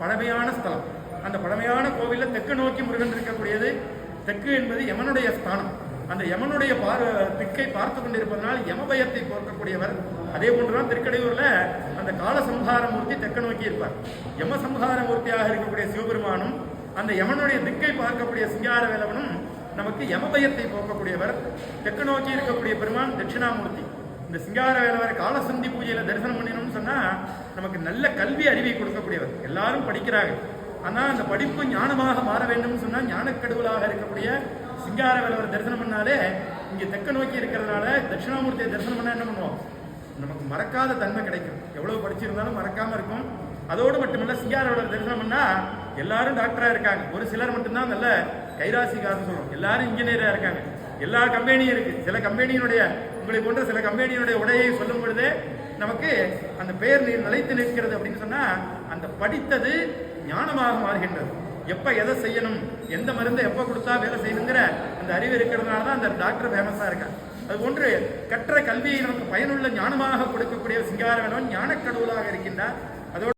பழமையான ஸ்தலம். அந்த பழமையான கோவிலில் தெற்கு நோக்கி முருகன் இருக்கக்கூடியது தெற்கு என்பது யமனுடைய ஸ்தானம். அந்த யமனுடைய பார் திக்கை பார்த்து கொண்டிருப்பதனால் யமபயத்தை போர்க்கக்கூடியவர் அதே போன்றுதான் திருக்கடையூரில் அந்த கால மூர்த்தி தெற்கு நோக்கி இருப்பார். யம சம்ஹார மூர்த்தியாக இருக்கக்கூடிய சிவபெருமானும் அந்த யமனுடைய திக்கை பார்க்கக்கூடிய சிங்கார வேலவனும் நமக்கு யமபயத்தை போக்கக்கூடியவர். தெற்கு நோக்கி இருக்கக்கூடிய பெருமான் தட்சிணாமூர்த்தி. இந்த சிங்கார வேலவர் காலசந்தி பூஜையில தரிசனம் பண்ணினோம்னு சொன்னா நமக்கு நல்ல கல்வி அறிவை கொடுக்கக்கூடியவர். எல்லாரும் படிக்கிறாங்க. ஆனா அந்த படிப்பு ஞானமாக மாற வேண்டும்னு சொன்னா ஞானக்கடுவலாக இருக்கக்கூடிய சிங்கார வேலவர் தரிசனம் பண்ணாலே இங்க தெக்க நோக்கி இருக்கிறதுனால தட்சிணாமூர்த்தியை தரிசனம் பண்ணால் என்ன பண்ணுவோம்? நமக்கு மறக்காத தன்மை கிடைக்கும். எவ்வளவு படிச்சிருந்தாலும் மறக்காம இருக்கும். அதோடு மட்டுமல்ல சிங்கார வேலவர் தரிசனம் பண்ணா எல்லாரும் டாக்டரா இருக்காங்க. ஒரு சிலர் மட்டும்தான் நல்ல கைராசிக்காரன்னு சொல்லுவோம். எல்லாரும் இன்ஜினியரா இருக்காங்க. எல்லா கம்பெனியும் இருக்கு. சில கம்பெனியினுடைய உங்களை போன்ற சில கம்பெனியினுடைய உடையை சொல்லும் பொழுது நமக்கு அந்த பெயர் நீர் நிலைத்து நிற்கிறது அப்படின்னு சொன்னா அந்த படித்தது ஞானமாக மாறுகின்றது. எப்ப எதை செய்யணும் எந்த மருந்தை எப்ப கொடுத்தா வேலை செய்யணுங்கிற அந்த அறிவு இருக்கிறதுனால தான் அந்த டாக்டர் ஃபேமஸா இருக்கான் அது போன்று கற்ற கல்வியை நமக்கு பயனுள்ள ஞானமாக கொடுக்கக்கூடிய சிங்காரவனவன் ஞானக்கடவுளாக இருக்கின்றார்.